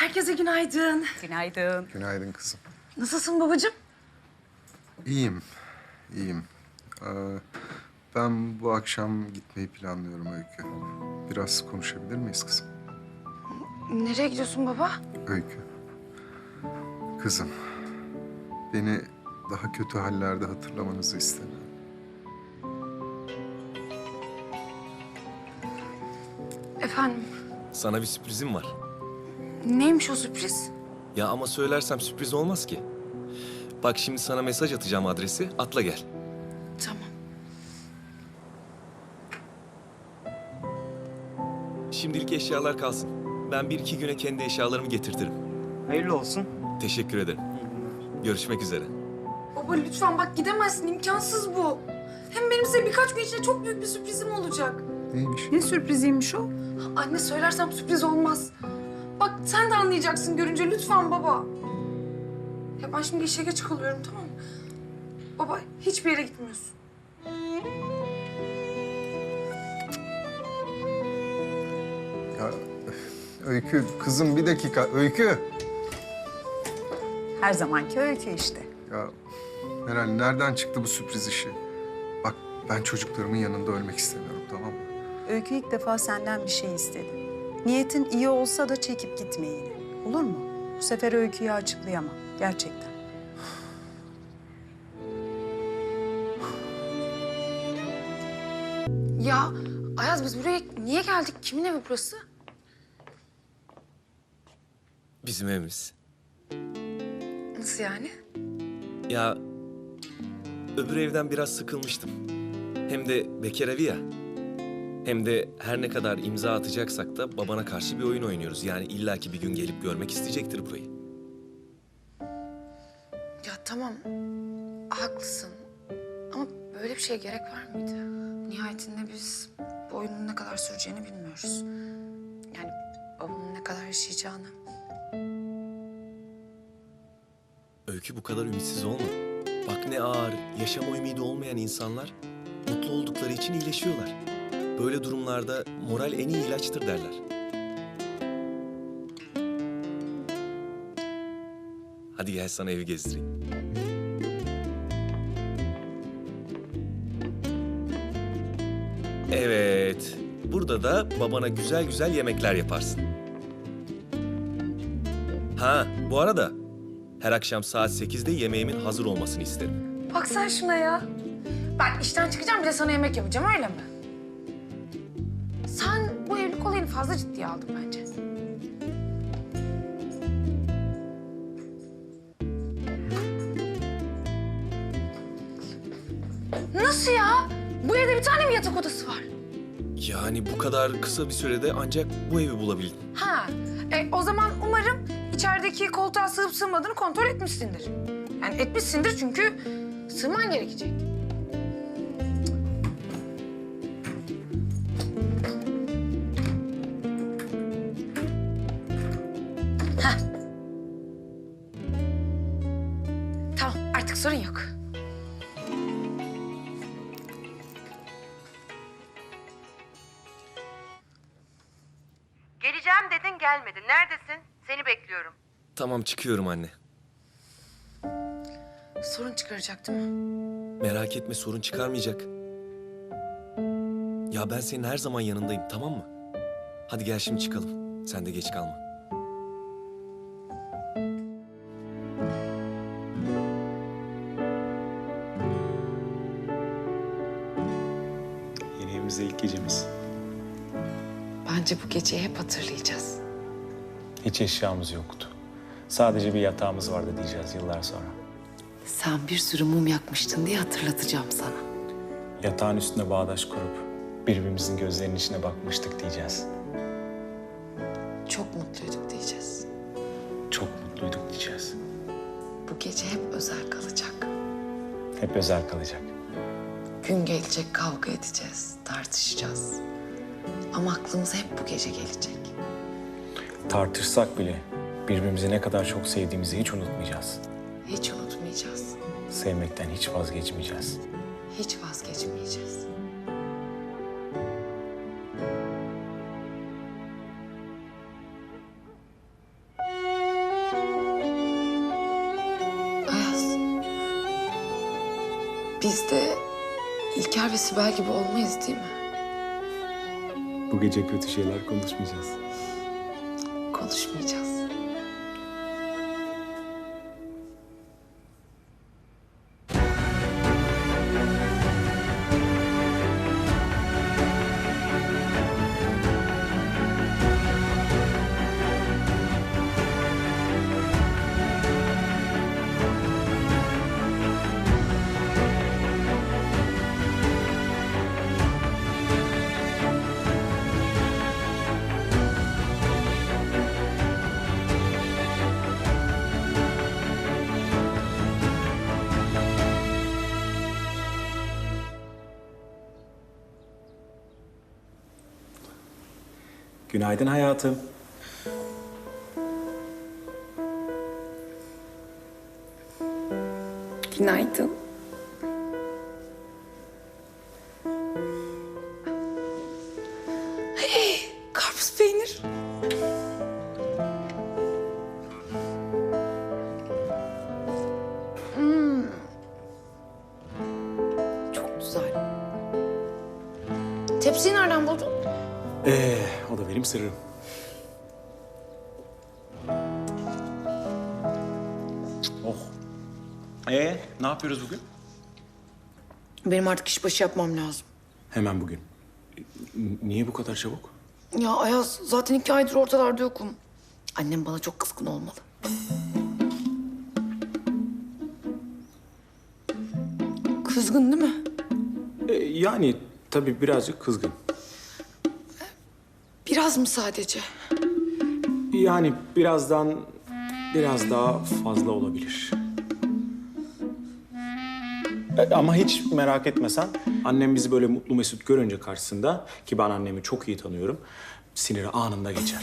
Herkese günaydın. Günaydın. Günaydın kızım. Nasılsın babacığım? İyiyim, iyiyim. Ee, ben bu akşam gitmeyi planlıyorum Öykü. Biraz konuşabilir miyiz kızım? Nereye gidiyorsun baba? Öykü. Kızım, beni daha kötü hallerde hatırlamanızı istemiyorum. Efendim, Sana bir sürprizim var. Neymiş o sürpriz? Ya ama söylersem sürpriz olmaz ki. Bak şimdi sana mesaj atacağım adresi. Atla gel. Tamam. Şimdilik eşyalar kalsın. Ben bir iki güne kendi eşyalarımı getirtirim. Hayırlı olsun. Teşekkür ederim. Görüşmek üzere. Baba lütfen bak gidemezsin, imkansız bu. Hem benim size birkaç gün içinde çok büyük bir sürprizim olacak. Neymiş? Ne sürpriziymiş o? Anne söylersem sürpriz olmaz. Sen de anlayacaksın görünce lütfen baba. Ya ben şimdi işe geç kalıyorum tamam mı? Baba hiçbir yere gitmiyorsun. Ya, Öykü, kızım bir dakika. Öykü! Her zamanki öykü işte. Ya Meral nereden çıktı bu sürpriz işi? Bak ben çocuklarımın yanında ölmek istemiyorum tamam mı? Öykü ilk defa senden bir şey istedi. Niyetin iyi olsa da çekip gitme yine. Olur mu? Bu sefer öyküyü açıklayamam. Gerçekten. Ya Ayaz biz buraya niye geldik? Kimin evi burası? Bizim evimiz. Nasıl yani? Ya öbür evden biraz sıkılmıştım. Hem de bekar evi ya. Hem de her ne kadar imza atacaksak da babana karşı bir oyun oynuyoruz. Yani illaki bir gün gelip görmek isteyecektir burayı. Ya tamam, haklısın. Ama böyle bir şeye gerek var mıydı? Nihayetinde biz bu oyunun ne kadar süreceğini bilmiyoruz. Yani babamın ne kadar yaşayacağını. Öykü bu kadar ümitsiz olma. Bak ne ağır, yaşama ümidi olmayan insanlar mutlu oldukları için iyileşiyorlar. Böyle durumlarda moral en iyi ilaçtır derler. Hadi gel sana evi gezdireyim. Evet, burada da babana güzel güzel yemekler yaparsın. Ha, bu arada her akşam saat 8'de yemeğimin hazır olmasını isterim. Bak sen şuna ya. Ben işten çıkacağım bir de sana yemek yapacağım öyle mi? Fazla ciddiye aldın bence. Nasıl ya? Bu evde bir tane mi yatak odası var? Yani bu kadar kısa bir sürede ancak bu evi bulabildim. Ha, e, o zaman umarım içerideki koltuğa sığıp sığmadığını kontrol etmişsindir. Yani etmişsindir çünkü sığman gerekecek. Neredesin? Seni bekliyorum. Tamam çıkıyorum anne. Sorun çıkaracak değil mi? Merak etme sorun çıkarmayacak. Ya ben senin her zaman yanındayım tamam mı? Hadi gel şimdi çıkalım. Sen de geç kalma. Yeni evimizde ilk gecemiz. Bence bu geceyi hep hatırlayacağız. Hiç eşyamız yoktu. Sadece bir yatağımız vardı diyeceğiz yıllar sonra. Sen bir sürü mum yakmıştın diye hatırlatacağım sana. Yatağın üstüne bağdaş kurup birbirimizin gözlerinin içine bakmıştık diyeceğiz. Çok mutluyduk diyeceğiz. Çok mutluyduk diyeceğiz. Bu gece hep özel kalacak. Hep özel kalacak. Gün gelecek kavga edeceğiz, tartışacağız. Ama aklımıza hep bu gece gelecek tartışsak bile birbirimizi ne kadar çok sevdiğimizi hiç unutmayacağız. Hiç unutmayacağız. Sevmekten hiç vazgeçmeyeceğiz. Hiç vazgeçmeyeceğiz. Ayaz. Biz de İlker ve Sibel gibi olmayız değil mi? Bu gece kötü şeyler konuşmayacağız. Konuşmayacağız. Günaydın hayatım. Günaydın. Ee, o da benim sırrım. Oh. Ee, ne yapıyoruz bugün? Benim artık işbaşı yapmam lazım. Hemen bugün. N- Niye bu kadar çabuk? Ya Ayaz zaten iki aydır ortalarda yokum. Annem bana çok kızgın olmalı. Kızgın değil mi? Ee, yani tabii birazcık kızgın. Biraz mı sadece? Yani birazdan biraz daha fazla olabilir. E, Ama hiç merak etmesen annem bizi böyle mutlu mesut görünce karşısında ki ben annemi çok iyi tanıyorum siniri anında geçer.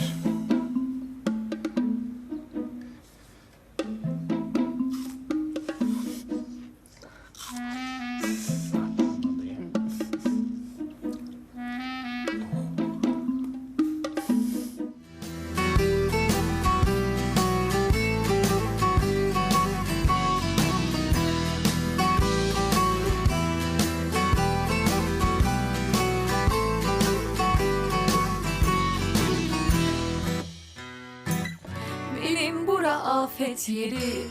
Afet yeri.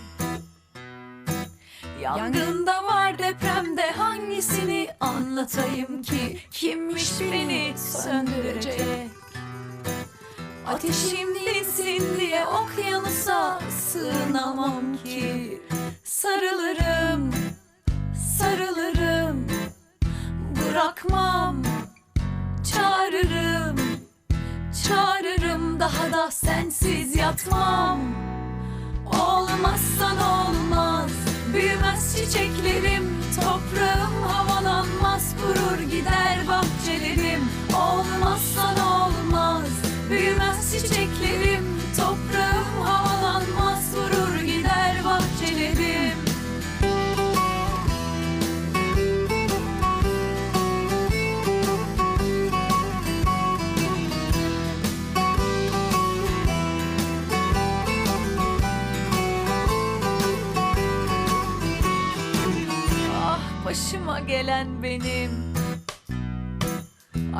Yangında var depremde hangisini anlatayım ki? Kimmiş beni söndürecek? Ateşim dinsin diye okyanusa sığınamam ki. Sarılırım, sarılırım. Bırakmam, çağırırım. Çağırırım daha da sensiz yatmam Olmazsan olmaz. Büyümez çiçeklerim Toprağım havalanmaz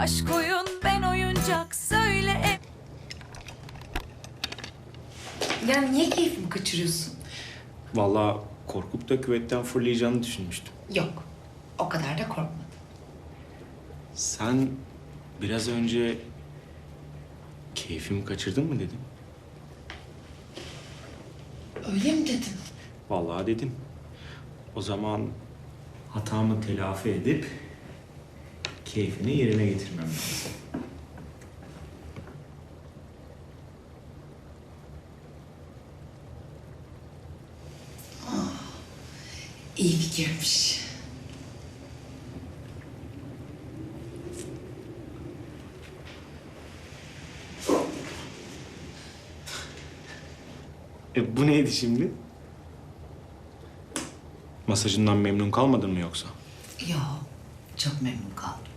Aşk oyun ben oyuncak söyle e- Ya niye keyfimi kaçırıyorsun? Vallahi korkup da küvetten fırlayacağını düşünmüştüm. Yok. O kadar da korkmadım. Sen biraz önce keyfimi kaçırdın mı dedin? Öyle mi dedin? Vallahi dedim. O zaman hatamı telafi edip keyfini yerine getirmem lazım. İyi fikirmiş. E bu neydi şimdi? Masajından memnun kalmadın mı yoksa? Yo, çok memnun kaldım.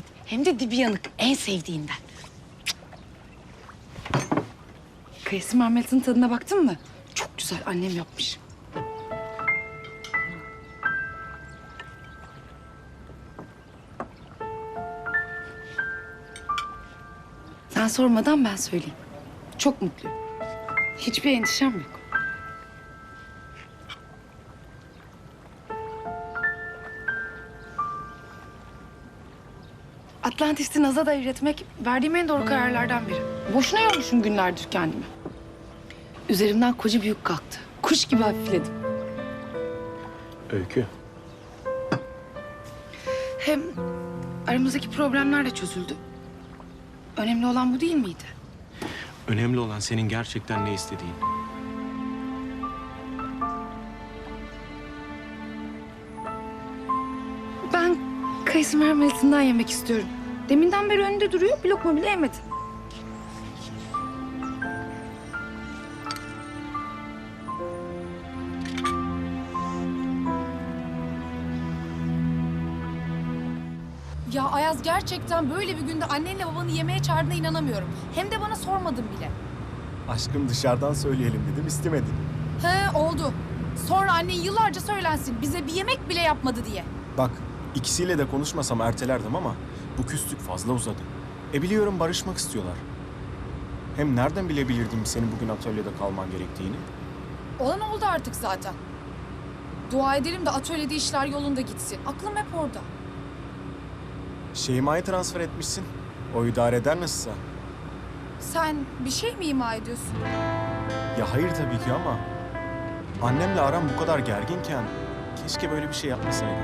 Omlet. Hem de dibi yanık. En sevdiğimden. Kayısı marmelatının tadına baktın mı? Çok güzel. Annem yapmış. Sen sormadan ben söyleyeyim. Çok mutluyum. Hiçbir endişem yok. Atlantis'i Naz'a da üretmek verdiğim en doğru kararlardan biri. Boşuna yormuşum günlerdir kendimi. Üzerimden koca bir yük kalktı. Kuş gibi hafifledim. Öykü. Hem aramızdaki problemler de çözüldü. Önemli olan bu değil miydi? Önemli olan senin gerçekten ne istediğin. Ben kayısı marmelatından yemek istiyorum. Deminden beri önünde duruyor, bir lokma bile yemedi. Ya Ayaz gerçekten böyle bir günde annenle babanı yemeğe çağırdığına inanamıyorum. Hem de bana sormadın bile. Aşkım dışarıdan söyleyelim dedim istemedin. He oldu. Sonra annen yıllarca söylensin bize bir yemek bile yapmadı diye. Bak ikisiyle de konuşmasam ertelerdim ama bu küslük fazla uzadı. E biliyorum barışmak istiyorlar. Hem nereden bilebilirdim senin bugün atölyede kalman gerektiğini? Olan oldu artık zaten. Dua edelim de atölyede işler yolunda gitsin. Aklım hep orada. Şeyma'yı transfer etmişsin. O idare eder nasılsa. Sen bir şey mi ima ediyorsun? Ya hayır tabii ki ama... Annemle aram bu kadar gerginken keşke böyle bir şey yapmasaydın.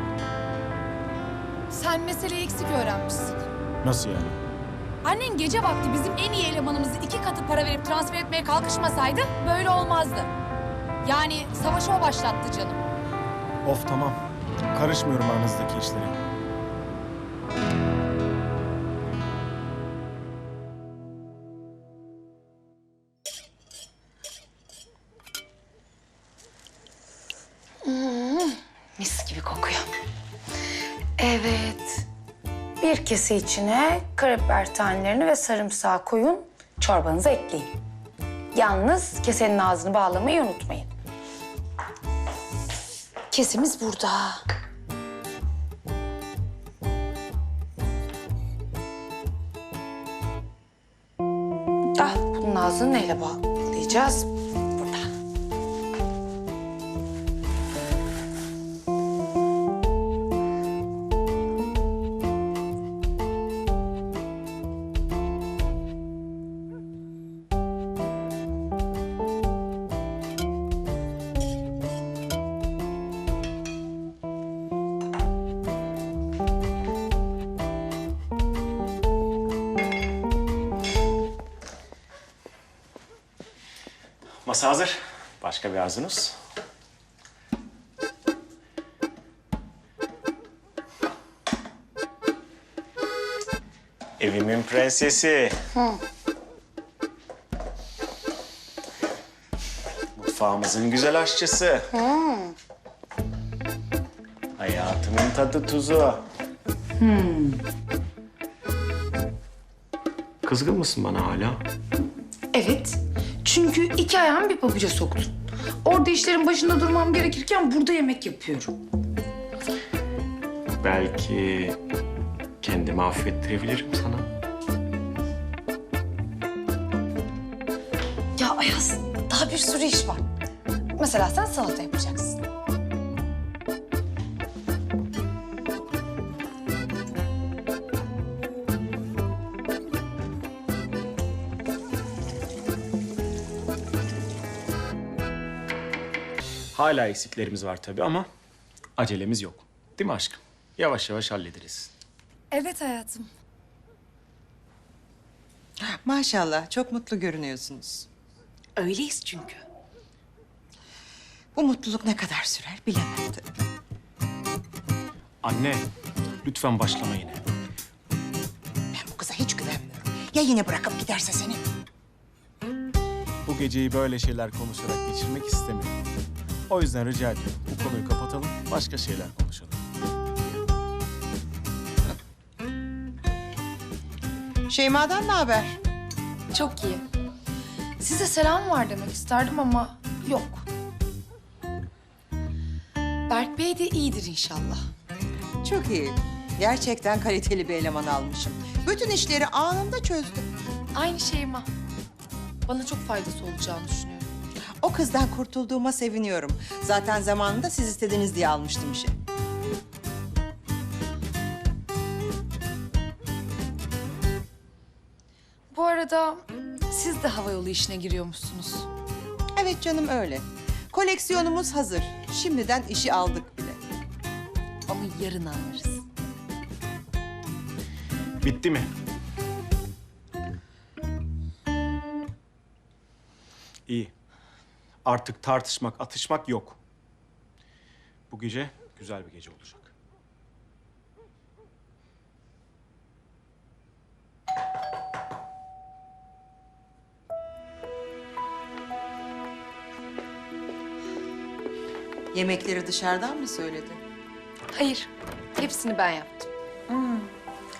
Sen meseleyi eksik öğrenmişsin. Nasıl yani? Annen gece vakti bizim en iyi elemanımızı iki katı para verip transfer etmeye kalkışmasaydı böyle olmazdı. Yani savaşı o başlattı canım. Of tamam. Karışmıyorum aranızdaki işlere. Bir kese içine karabiber tanelerini ve sarımsağı koyun, çorbanıza ekleyin. Yalnız kesenin ağzını bağlamayı unutmayın. Kesimiz burada. Ah, bunun ağzını neyle bağlayacağız? Masa hazır. Başka bir arzunuz? Evimin prensesi. Mutfağımızın güzel aşçısı. Hayatımın tadı tuzu. Kızgın mısın bana hala? Evet. Çünkü iki ayağımı bir pabuca soktun. Orada işlerin başında durmam gerekirken burada yemek yapıyorum. Belki kendimi affettirebilirim sana. Ya Ayaz, daha bir sürü iş var. Mesela sen salata yapacaksın. Hala eksiklerimiz var tabii ama Acelemiz yok. Değil mi aşkım? Yavaş yavaş hallederiz. Evet hayatım. Maşallah çok mutlu görünüyorsunuz. Öyleyiz çünkü. Bu mutluluk ne kadar sürer bilemem tabii. Anne, lütfen başlama yine. Ben bu kıza hiç güvenmiyorum. Ya yine bırakıp giderse seni? Bu geceyi böyle şeyler konuşarak geçirmek istemiyorum. O yüzden rica ediyorum bu konuyu kapatalım, başka şeyler konuşalım. Şeyma'dan ne haber? Çok iyi. Size selam var demek isterdim ama yok. Berk Bey de iyidir inşallah. Çok iyi. Gerçekten kaliteli bir eleman almışım. Bütün işleri anında çözdü. Aynı Şeyma. Bana çok faydası olacağını düşünüyorum. O kızdan kurtulduğuma seviniyorum. Zaten zamanında siz istediniz diye almıştım işe. Bu arada siz de havayolu işine giriyormuşsunuz. Evet canım öyle. Koleksiyonumuz hazır. Şimdiden işi aldık bile. Ama yarın anlarız. Bitti mi? İyi. Artık tartışmak, atışmak yok. Bu gece güzel bir gece olacak. Yemekleri dışarıdan mı söyledi? Hayır, hepsini ben yaptım.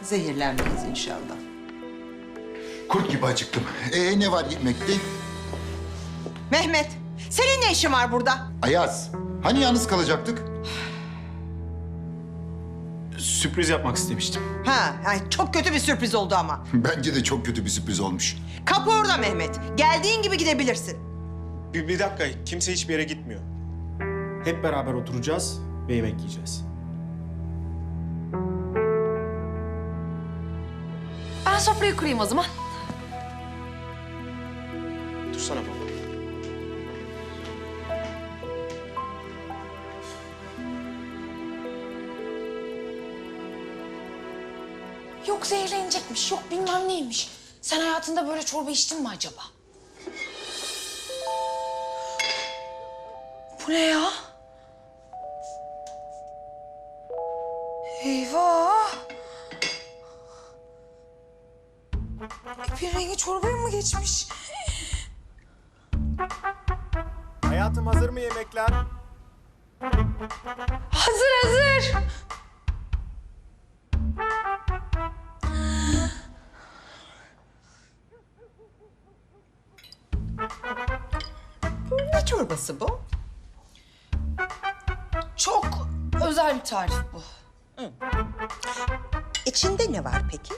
Zehirlenmeyiz inşallah. Kurt gibi acıktım. Ee ne var yemekte? Mehmet, senin ne işin var burada? Ayaz. Hani yalnız kalacaktık? Sürpriz yapmak istemiştim. Ha, yani çok kötü bir sürpriz oldu ama. Bence de çok kötü bir sürpriz olmuş. Kapı orada Mehmet. Geldiğin gibi gidebilirsin. Bir, bir dakika, kimse hiçbir yere gitmiyor. Hep beraber oturacağız ve yemek yiyeceğiz. Ben sofrayı kurayım o zaman. Dursana baba. Yok zehirlenecekmiş, yok bilmem neymiş. Sen hayatında böyle çorba içtin mi acaba? Bu ne ya? Eyvah! Bir rengi çorbaya mı geçmiş? Hayatım hazır mı yemekler? Hazır hazır. Tarif bu. İçinde ne var peki?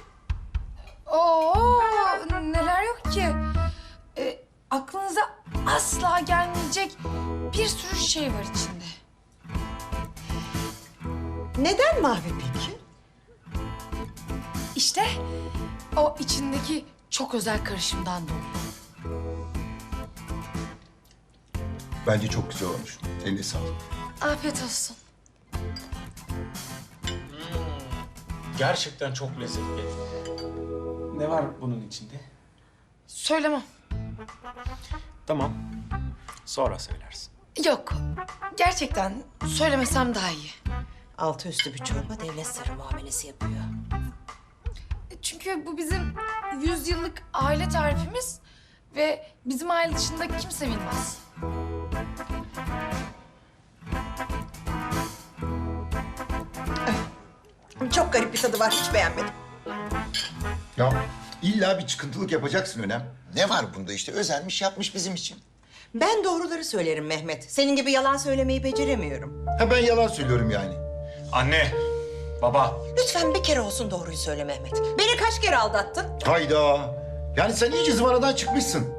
Oo, neler yok ki. Ee, aklınıza asla gelmeyecek bir sürü şey var içinde. Neden mavi peki? İşte o içindeki çok özel karışımdan dolayı. Bence çok güzel olmuş. Eline sağlık. Afiyet olsun. Gerçekten çok lezzetli. Ne var bunun içinde? Söylemem. Tamam. Sonra söylersin. Yok. Gerçekten söylemesem daha iyi. Altı üstü bir çorba devlet sırrı muamelesi yapıyor. Çünkü bu bizim yüzyıllık aile tarifimiz ve bizim aile dışında kimse bilmez. Çok garip bir tadı var, hiç beğenmedim. Ya illa bir çıkıntılık yapacaksın Önem. Ne var bunda işte özenmiş yapmış bizim için. Ben doğruları söylerim Mehmet. Senin gibi yalan söylemeyi beceremiyorum. Ha ben yalan söylüyorum yani. Anne, baba. Lütfen bir kere olsun doğruyu söyle Mehmet. Beni kaç kere aldattın? Hayda. Yani sen iyice zıvanadan çıkmışsın.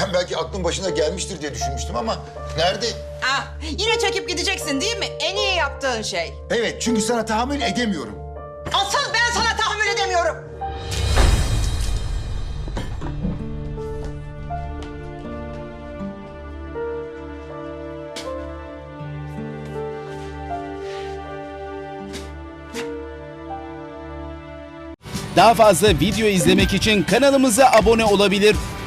Ben belki aklın başına gelmiştir diye düşünmüştüm ama nerede? Ah, yine çekip gideceksin değil mi? En iyi yaptığın şey. Evet çünkü sana tahammül edemiyorum. Asıl ben sana tahammül edemiyorum. Daha fazla video izlemek için kanalımıza abone olabilir.